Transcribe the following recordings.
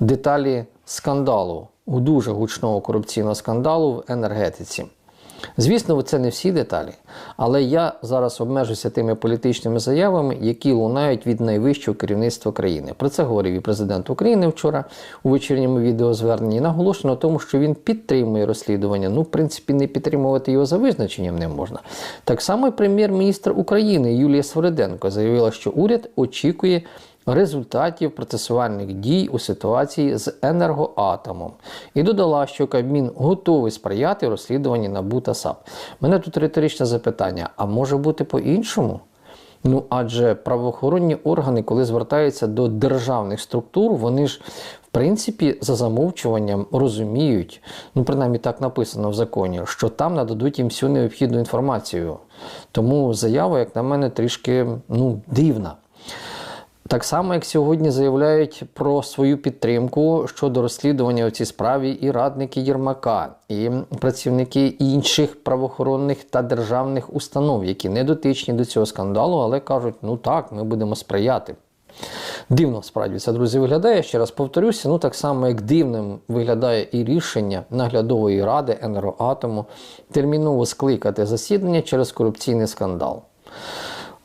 деталі скандалу, дуже гучного корупційного скандалу в енергетиці. Звісно, це не всі деталі, але я зараз обмежуся тими політичними заявами, які лунають від найвищого керівництва країни. Про це говорив і президент України вчора у вечірньому відеозверненні. Наголошено на тому, що він підтримує розслідування. Ну, в принципі, не підтримувати його за визначенням не можна. Так само і прем'єр-міністр України Юлія Свириденко заявила, що уряд очікує результатів процесуальних дій у ситуації з енергоатомом і додала, що Кабмін готовий сприяти розслідуванні НАБУ та САП. Мене тут риторичне запитання: а може бути по-іншому? Ну, адже правоохоронні органи, коли звертаються до державних структур, вони ж в принципі за замовчуванням розуміють, ну принаймні так написано в законі, що там нададуть їм всю необхідну інформацію. Тому заява, як на мене, трішки ну, дивна. Так само, як сьогодні заявляють про свою підтримку щодо розслідування у цій справі і радники Єрмака, і працівники інших правоохоронних та державних установ, які не дотичні до цього скандалу, але кажуть, ну так, ми будемо сприяти. Дивно справді це, друзі, виглядає. Ще раз повторюся, ну так само, як дивним виглядає і рішення наглядової ради енергоатому терміново скликати засідання через корупційний скандал.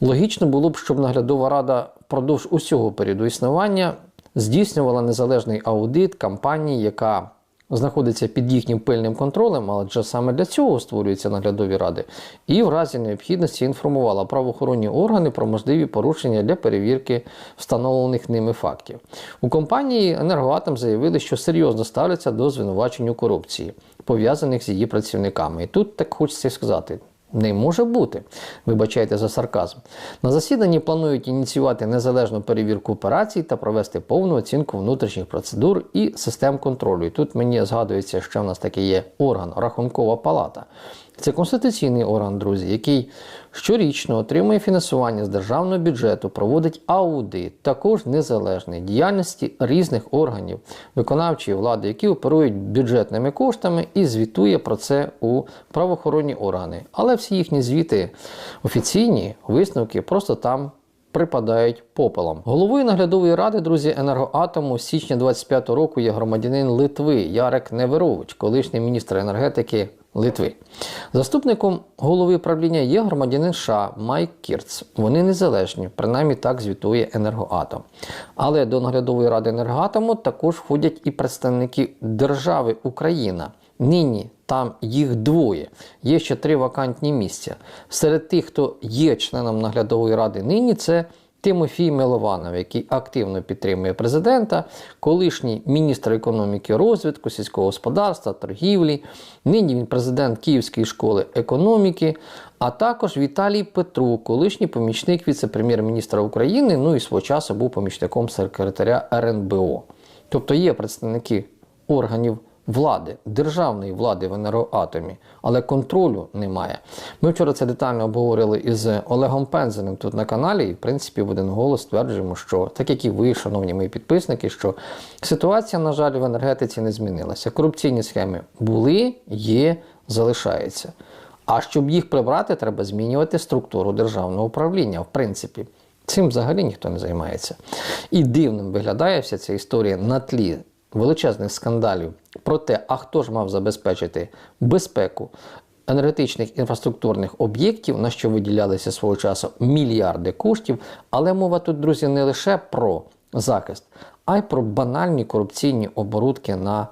Логічно було б, щоб наглядова рада впродовж усього періоду існування здійснювала незалежний аудит компанії, яка знаходиться під їхнім пильним контролем, адже саме для цього створюються наглядові ради, і в разі необхідності інформувала правоохоронні органи про можливі порушення для перевірки встановлених ними фактів. У компанії Енергоатом заявили, що серйозно ставляться до звинувачень у корупції, пов'язаних з її працівниками. І тут так хочеться сказати. Не може бути, вибачайте за сарказм. На засіданні планують ініціювати незалежну перевірку операцій та провести повну оцінку внутрішніх процедур і систем контролю. І тут мені згадується, що в нас такий є орган Рахункова палата. Це конституційний орган, друзі, який щорічно отримує фінансування з державного бюджету, проводить аудит, також незалежний діяльності різних органів виконавчої влади, які оперують бюджетними коштами і звітує про це у правоохоронні органи. Але всі їхні звіти офіційні висновки просто там. Припадають попелом. Головою наглядової ради, друзі, енергоатому з січня 25-го року є громадянин Литви Ярек Неверович, колишній міністр енергетики Литви. Заступником голови правління є громадянин США Майк Кірц. Вони незалежні, принаймні так звітує енергоатом. Але до наглядової ради енергоатому також входять і представники держави Україна. Нині там їх двоє. Є ще три вакантні місця. Серед тих, хто є членом наглядової ради нині, це Тимофій Милованов, який активно підтримує президента, колишній міністр економіки розвитку, сільського господарства, торгівлі. Нині він президент Київської школи економіки, а також Віталій Петрук, колишній помічник віце-прем'єр-міністра України, ну і свого часу був помічником секретаря РНБО. Тобто є представники органів влади, державної влади в енергоатомі, але контролю немає. Ми вчора це детально обговорили із Олегом Пензеним тут на каналі, і в принципі в один голос стверджуємо, що так як і ви, шановні мої підписники, що ситуація, на жаль, в енергетиці не змінилася. Корупційні схеми були, є, залишаються. А щоб їх прибрати, треба змінювати структуру державного управління, в принципі. Цим взагалі ніхто не займається. І дивним виглядає вся ця історія на тлі величезних скандалів про те, а хто ж мав забезпечити безпеку енергетичних інфраструктурних об'єктів, на що виділялися свого часу мільярди коштів. Але мова тут, друзі, не лише про захист, а й про банальні корупційні оборудки на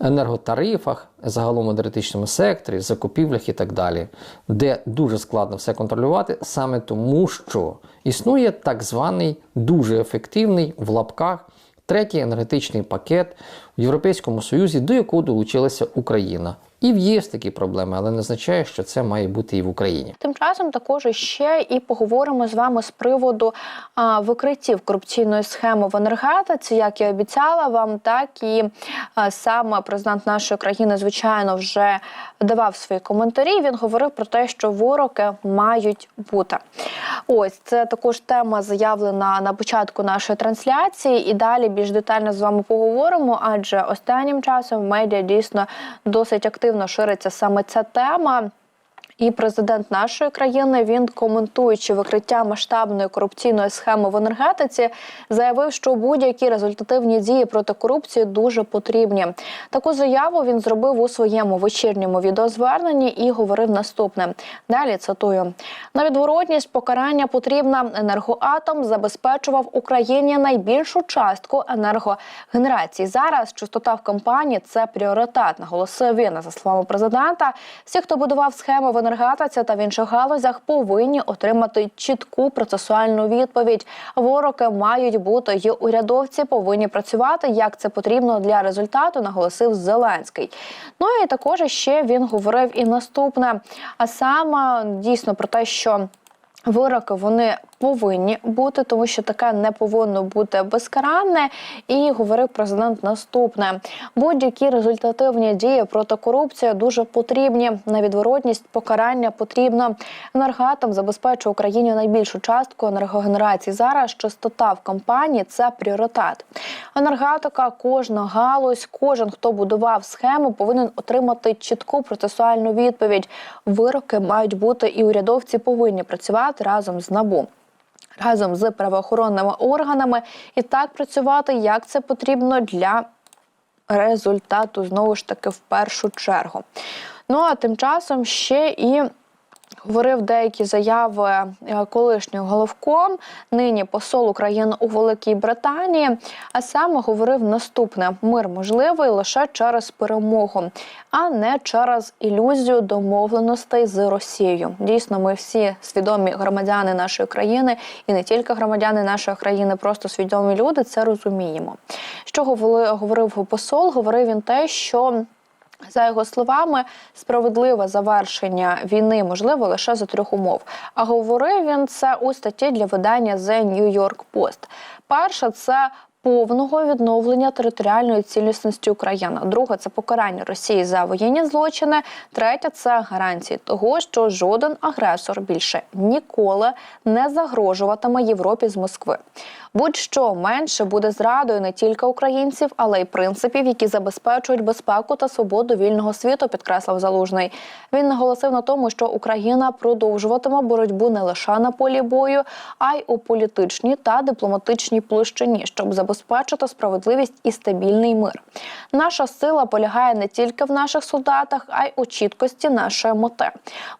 енерготарифах, загалом енергетичному секторі, закупівлях і так далі, де дуже складно все контролювати, саме тому, що існує так званий дуже ефективний в лапках третій енергетичний пакет в Європейському Союзі, до якого долучилася Україна. І в ЄС такі проблеми, але не означає, що це має бути і в Україні. Тим часом також ще і поговоримо з вами з приводу а, викриттів корупційної схеми в енергетиці, як я обіцяла вам, так і а, саме президент нашої країни, звичайно, вже давав свої коментарі. Він говорив про те, що вороки мають бути. Ось це також тема заявлена на початку нашої трансляції, і далі більш детально з вами поговоримо. Адже останнім часом медіа дійсно досить активно шириться саме ця тема. І президент нашої країни він коментуючи викриття масштабної корупційної схеми в енергетиці, заявив, що будь-які результативні дії проти корупції дуже потрібні. Таку заяву він зробив у своєму вечірньому відеозверненні і говорив наступне. Далі цитую: на відворотність покарання потрібна. Енергоатом забезпечував Україні найбільшу частку енергогенерації. Зараз чистота в компанії це пріоритет, наголосив він. За словами президента, всі, хто будував схеми в енергетиці та в інших галузях, повинні отримати чітку процесуальну відповідь. Вороки мають бути і урядовці повинні працювати як це потрібно для результату, наголосив Зеленський. Ну і також ще він говорив і наступне, а саме дійсно про те, що. Вироки вони повинні бути, тому що таке не повинно бути безкаранне. І говорив президент наступне: будь-які результативні дії проти корупції дуже потрібні. На відворотність покарання потрібно. Енергатом забезпечує Україні найбільшу частку енергогенерації. Зараз чистота в компанії це пріоритет. Енергетика, кожна галузь, кожен хто будував схему, повинен отримати чітку процесуальну відповідь. Вироки мають бути, і урядовці повинні працювати разом з набу. Разом з правоохоронними органами і так працювати, як це потрібно для результату, знову ж таки, в першу чергу. Ну а тим часом ще і говорив деякі заяви е, колишнього головком, нині посол України у Великій Британії. А саме говорив наступне: мир можливий лише через перемогу, а не через ілюзію домовленостей з Росією. Дійсно, ми всі свідомі громадяни нашої країни, і не тільки громадяни нашої країни, просто свідомі люди. Це розуміємо. Що говори- говорив посол? Говорив він те, що. За його словами, справедливе завершення війни можливо лише за трьох умов. А говорив він це у статті для видання The New York Post. Перша це повного відновлення територіальної цілісності України. Друга це покарання Росії за воєнні злочини. Третя це гарантії того, що жоден агресор більше ніколи не загрожуватиме Європі з Москви. Будь-що менше буде зрадою не тільки українців, але й принципів, які забезпечують безпеку та свободу вільного світу, підкреслив Залужний. Він наголосив на тому, що Україна продовжуватиме боротьбу не лише на полі бою, а й у політичній та дипломатичній площині, щоб забезпечити справедливість і стабільний мир. Наша сила полягає не тільки в наших солдатах, а й у чіткості нашої мети.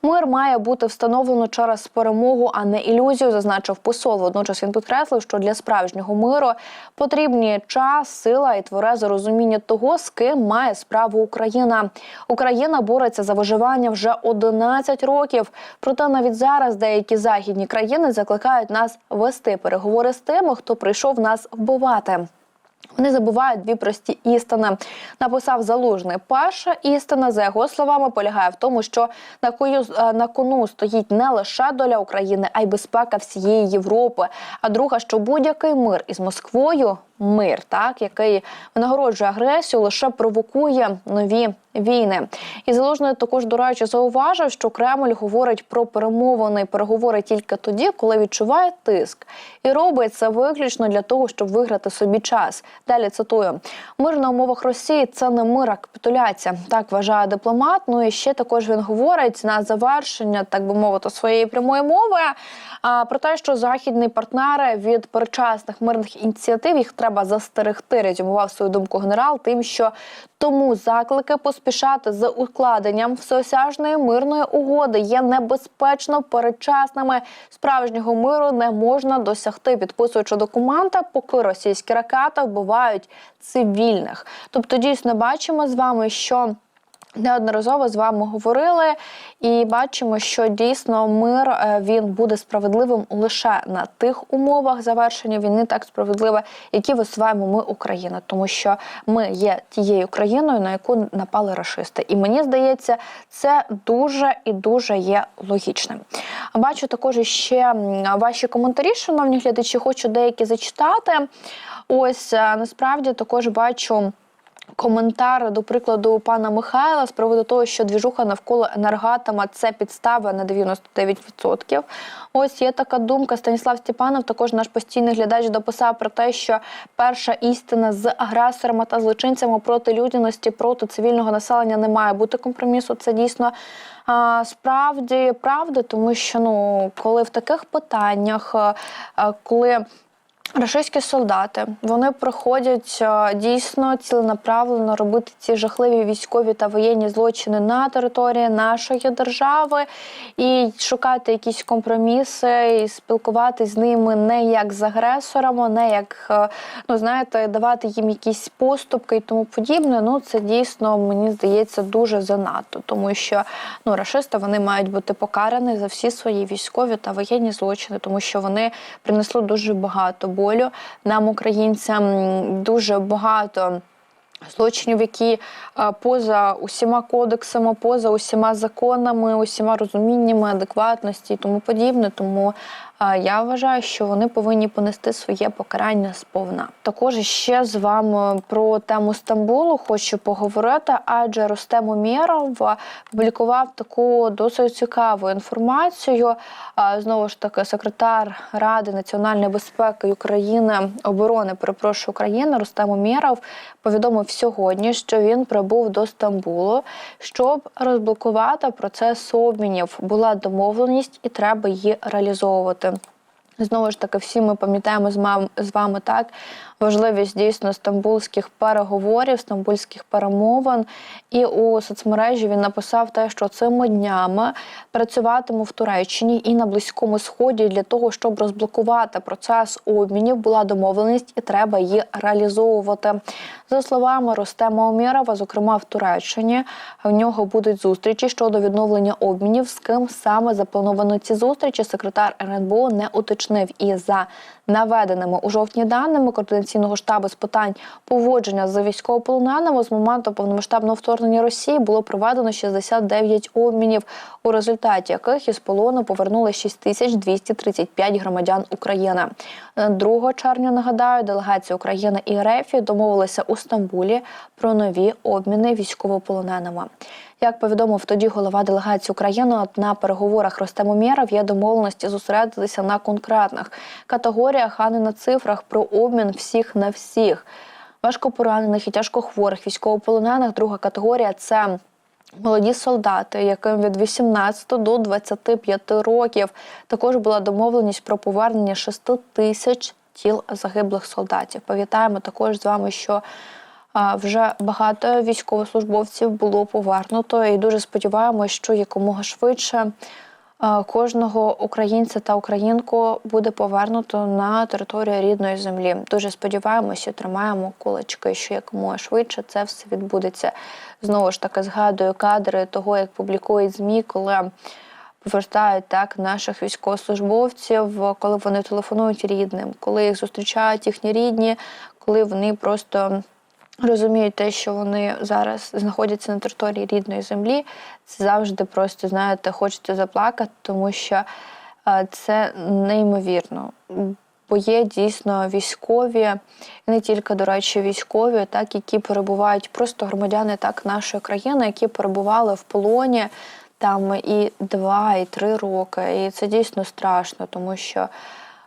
Мир має бути встановлено через перемогу, а не ілюзію, зазначив посол. Водночас він підкреслив, що для справжнього миру потрібні час, сила і тверезе розуміння того, з ким має справу Україна. Україна бореться за виживання вже 11 років. Проте навіть зараз деякі західні країни закликають нас вести переговори з тими, хто прийшов нас вбивати. Вони забувають дві прості істини. Написав залужний. Перша істина, за його словами, полягає в тому, що на кою е, на кону стоїть не лише доля України, а й безпека всієї Європи. А друга, що будь-який мир із Москвою мир, так який винагороджує агресію, лише провокує нові війни. І залужний також, до речі, зауважив, що Кремль говорить про перемовини переговори тільки тоді, коли відчуває тиск, і робить це виключно для того, щоб виграти собі час. Далі цитую: мир на умовах Росії це не мир, а капітуляція. Так вважає дипломат. Ну і ще також він говорить на завершення, так би мовити, своєї прямої мови. А про те, що західні партнери від передчасних мирних ініціатив їх треба застерегти, резюмував свою думку генерал, тим, що тому заклики поспішати з укладенням всеосяжної мирної угоди є небезпечно передчасними. Справжнього миру не можна досягти, підписуючи документа, поки російські ракети вбивають цивільних. Тобто, дійсно бачимо з вами, що. Неодноразово з вами говорили і бачимо, що дійсно мир е, він буде справедливим лише на тих умовах завершення війни, так справедливе, які висуваємо ми Україна, тому що ми є тією країною, на яку напали рашисти. І мені здається, це дуже і дуже є логічним. Бачу також ще ваші коментарі, шановні глядачі. Хочу деякі зачитати. Ось е, насправді також бачу коментар до прикладу пана Михайла з приводу того, що двіжуха навколо енергатома це підстава на 99%. Ось є така думка. Станіслав Степанов, також наш постійний глядач, дописав про те, що перша істина з агресорами та злочинцями проти людяності, проти цивільного населення не має бути компромісу. Це дійсно а, справді правда, тому що ну коли в таких питаннях, а, коли Рашистські солдати вони приходять е, дійсно ціленаправлено робити ці жахливі військові та воєнні злочини на території нашої держави і шукати якісь компроміси, і спілкуватись з ними не як з агресорами, не як е, ну знаєте, давати їм якісь поступки і тому подібне. Ну це дійсно мені здається дуже занадто, тому що ну рашисти вони мають бути покарані за всі свої військові та воєнні злочини, тому що вони принесли дуже багато болю нам, українцям, дуже багато. Злочинів, які е, поза усіма кодексами, поза усіма законами, усіма розуміннями, адекватності і тому подібне. Тому я вважаю, що вони повинні понести своє покарання сповна. Також ще з вами про тему Стамбулу хочу поговорити, адже Ростем Умєров публікував таку досить цікаву інформацію. Знову ж таки, секретар Ради національної безпеки України оборони, перепрошую України, Рустем Умєров повідомив сьогодні, що він прибув до Стамбулу, щоб розблокувати процес обмінів. Була домовленість, і треба її реалізовувати. Знову ж таки, всі ми пам'ятаємо з мам- з вами так важливість дійсно стамбульських переговорів, стамбульських перемовин. І у соцмережі він написав те, що цими днями працюватиму в Туреччині і на Близькому Сході для того, щоб розблокувати процес обмінів. Була домовленість, і треба її реалізовувати. За словами Ростема Омєрова, зокрема в Туреччині, в нього будуть зустрічі щодо відновлення обмінів. З ким саме заплановано ці зустрічі, секретар РНБО не уточнив. І за наведеними у жовтні даними координаційного штабу з питань поводження з військовополоненими з моменту повномасштабного вторгнення Росії було проведено 69 обмінів, у результаті яких із полону повернули 6235 громадян України. 2 червня нагадаю, делегація України і РФ домовилися у Стамбулі про нові обміни військовополоненими. Як повідомив тоді голова делегації України, на переговорах Ростем Умєров є домовленості зосередитися на конкретних категоріях, а не на цифрах про обмін всіх на всіх. Важкопоранених і тяжкохворих військовополонених. Друга категорія це молоді солдати, яким від 18 до 25 років. Також була домовленість про повернення 6 тисяч тіл загиблих солдатів. Пам'ятаємо також з вами, що вже багато військовослужбовців було повернуто, і дуже сподіваємось, що якомога швидше кожного українця та українку буде повернуто на територію рідної землі. Дуже сподіваємося, тримаємо кулачки, що якомога швидше це все відбудеться. Знову ж таки згадую кадри того, як публікують змі, коли повертають так наших військовослужбовців, коли вони телефонують рідним, коли їх зустрічають їхні рідні, коли вони просто розуміють те, що вони зараз знаходяться на території рідної землі. Це завжди просто, знаєте, хочеться заплакати, тому що е, це неймовірно. Бо є дійсно військові, не тільки, до речі, військові, так, які перебувають просто громадяни так нашої країни, які перебували в полоні там і два, і три роки. І це дійсно страшно, тому що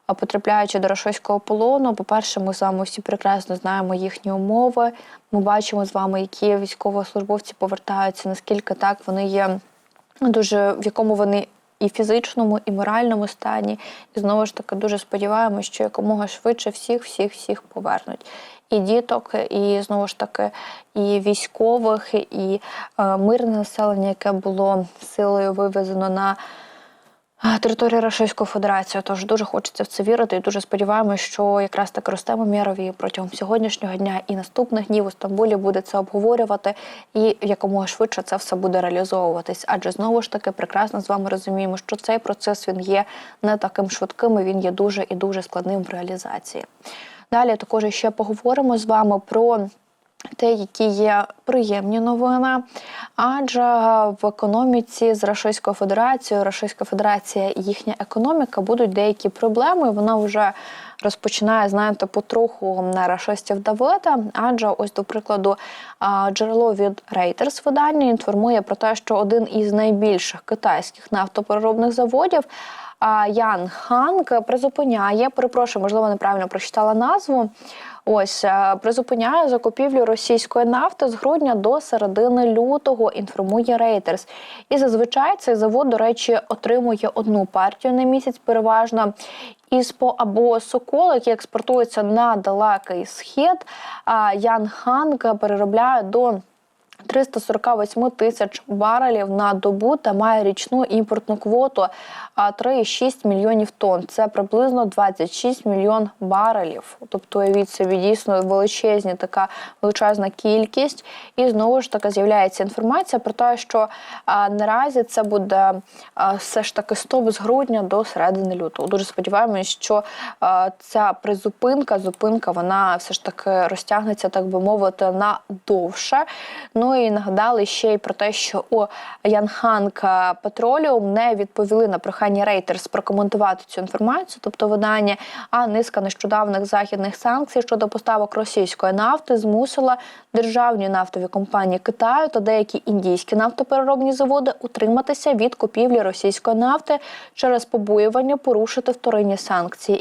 а потрапляючи до рашистського полону, по-перше, ми з вами всі прекрасно знаємо їхні умови. Ми бачимо з вами, які військовослужбовці повертаються, наскільки так вони є дуже в якому вони і фізичному, і моральному стані. І знову ж таки дуже сподіваємося, що якомога швидше всіх, всіх, всіх повернуть. І діток, і знову ж таки, і військових, і е, мирне населення, яке було силою вивезено на території Російської Федерації. Тож дуже хочеться в це вірити і дуже сподіваємося, що якраз так Ростемо Мєрові протягом сьогоднішнього дня і наступних днів у Стамбулі буде це обговорювати, і якомога швидше це все буде реалізовуватись. Адже знову ж таки прекрасно з вами розуміємо, що цей процес він є не таким швидким, і він є дуже і дуже складним в реалізації. Далі також ще поговоримо з вами про те, які є приємні новини, адже в економіці з Російською Федерацією, Російська Федерація і їхня економіка будуть деякі проблеми. Вона вже розпочинає, знаєте, потроху на рашистів давити. Адже ось, до прикладу, джерело від Reuters видання інформує про те, що один із найбільших китайських нафтопереробних заводів. Ян Ханг призупиняє, перепрошую, можливо, неправильно прочитала назву. Ось е, призупиняє закупівлю російської нафти з грудня до середини лютого. Інформує Reuters. І зазвичай цей завод, до речі, отримує одну партію на місяць, переважно. Іспо або Сокол, які експортуються на далекий схід. Ян Ханг переробляє до 348 тисяч барелів на добу та має річну імпортну квоту 3,6 мільйонів тонн. Це приблизно 26 мільйон барелів. Тобто, уявіть собі, дійсно величезні така величезна кількість. І знову ж таки з'являється інформація про те, що а, наразі це буде а, все ж таки стоп з грудня до середини лютого. Дуже сподіваємось, що а, ця призупинка, зупинка, вона все ж таки розтягнеться, так би мовити, на довше. Ну і нагадали ще й про те, що у Янханг Петроліум не відповіли на прохання Reuters прокоментувати цю інформацію, тобто видання, а низка нещодавних західних санкцій щодо поставок російської нафти змусила державні нафтові компанії Китаю та деякі індійські нафтопереробні заводи утриматися від купівлі російської нафти через побоювання порушити вторинні санкції.